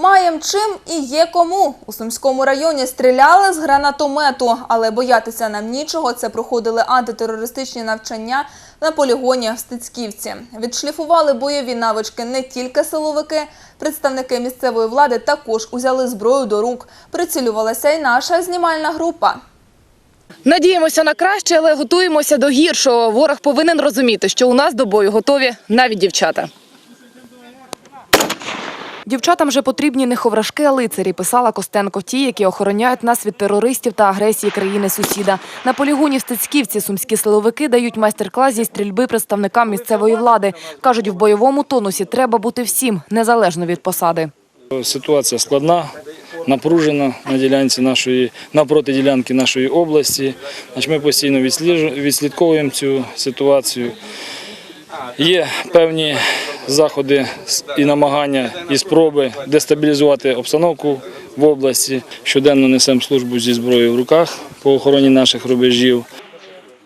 Маєм чим і є кому. У Сумському районі стріляли з гранатомету, але боятися нам нічого. Це проходили антитерористичні навчання на полігоні в Стецьківці. Відшліфували бойові навички не тільки силовики. Представники місцевої влади також узяли зброю до рук. Прицілювалася й наша знімальна група. Надіємося на краще, але готуємося до гіршого. Ворог повинен розуміти, що у нас до бою готові навіть дівчата. Дівчатам вже потрібні не ховрашки, а лицарі, писала Костенко. Ті, які охороняють нас від терористів та агресії країни-сусіда. На полігоні в Стецьківці сумські силовики дають майстер-клас зі стрільби представникам місцевої влади. Кажуть, в бойовому тонусі треба бути всім, незалежно від посади. Ситуація складна, напружена на ділянці нашої, напроти ділянки нашої області. Ми постійно відслідковуємо цю ситуацію. Є певні заходи і намагання, і спроби дестабілізувати обстановку в області. Щоденно несемо службу зі зброєю в руках по охороні наших рубежів.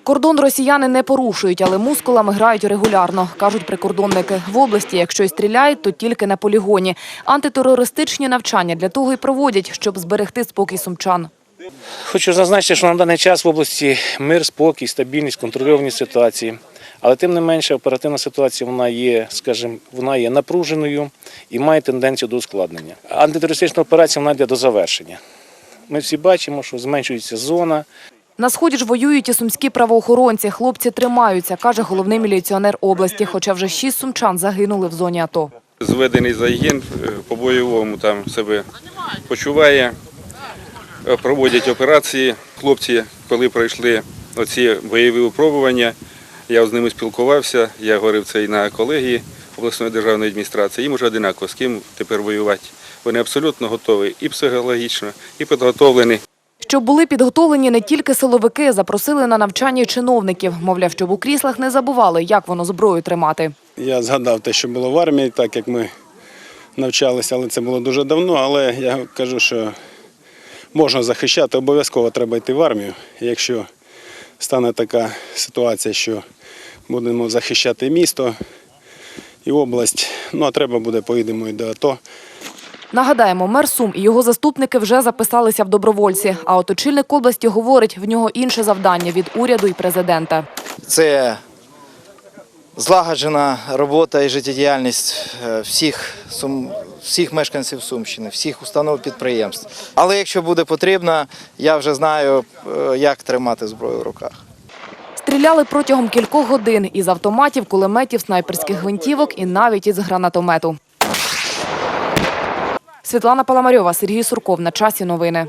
Кордон росіяни не порушують, але мускулами грають регулярно, кажуть прикордонники. В області, якщо й стріляють, то тільки на полігоні. Антитерористичні навчання для того й проводять, щоб зберегти спокій сумчан. Хочу зазначити, що на даний час в області мир, спокій, стабільність, контрольовані ситуації. Але тим не менше оперативна ситуація вона є, скажімо, вона є напруженою і має тенденцію до ускладнення. Антитерористична операція вона йде до завершення. Ми всі бачимо, що зменшується зона, На сході ж воюють і сумські правоохоронці. Хлопці тримаються, каже головний міліціонер області. Хоча вже шість сумчан загинули в зоні АТО. Зведений загін е, по бойовому там себе почуває, Е, проводять операції. Хлопці, коли пройшли оці бойові випробування, я з ними спілкувався, я говорив це і на колегії обласної державної адміністрації. Їм вже одинаково з ким тепер воювати. Вони абсолютно готові і психологічно, і підготовлені. Щоб були підготовлені не тільки силовики, запросили на навчання чиновників. Мовляв, щоб у кріслах не забували, як воно зброю тримати. Я згадав те, що було в армії, так як ми навчалися, але це було дуже давно. Але я кажу, що можна захищати, обов'язково треба йти в армію. Якщо стане така ситуація, що будемо захищати місто і область, ну а треба буде, поїдемо і до АТО. Нагадаємо, мер Сум і його заступники вже записалися в добровольці. А от очільник області говорить, в нього інше завдання від уряду і президента. Це злагоджена робота і життєдіяльність е, всіх, сум, всіх мешканців Сумщини, всіх установ підприємств. Але якщо буде потрібно, я вже знаю, е, як тримати зброю в руках. Стріляли протягом кількох годин із автоматів, кулеметів, снайперських гвинтівок і навіть із гранатомету. Світлана Паламарьова, Сергій Сурков. На часі новини.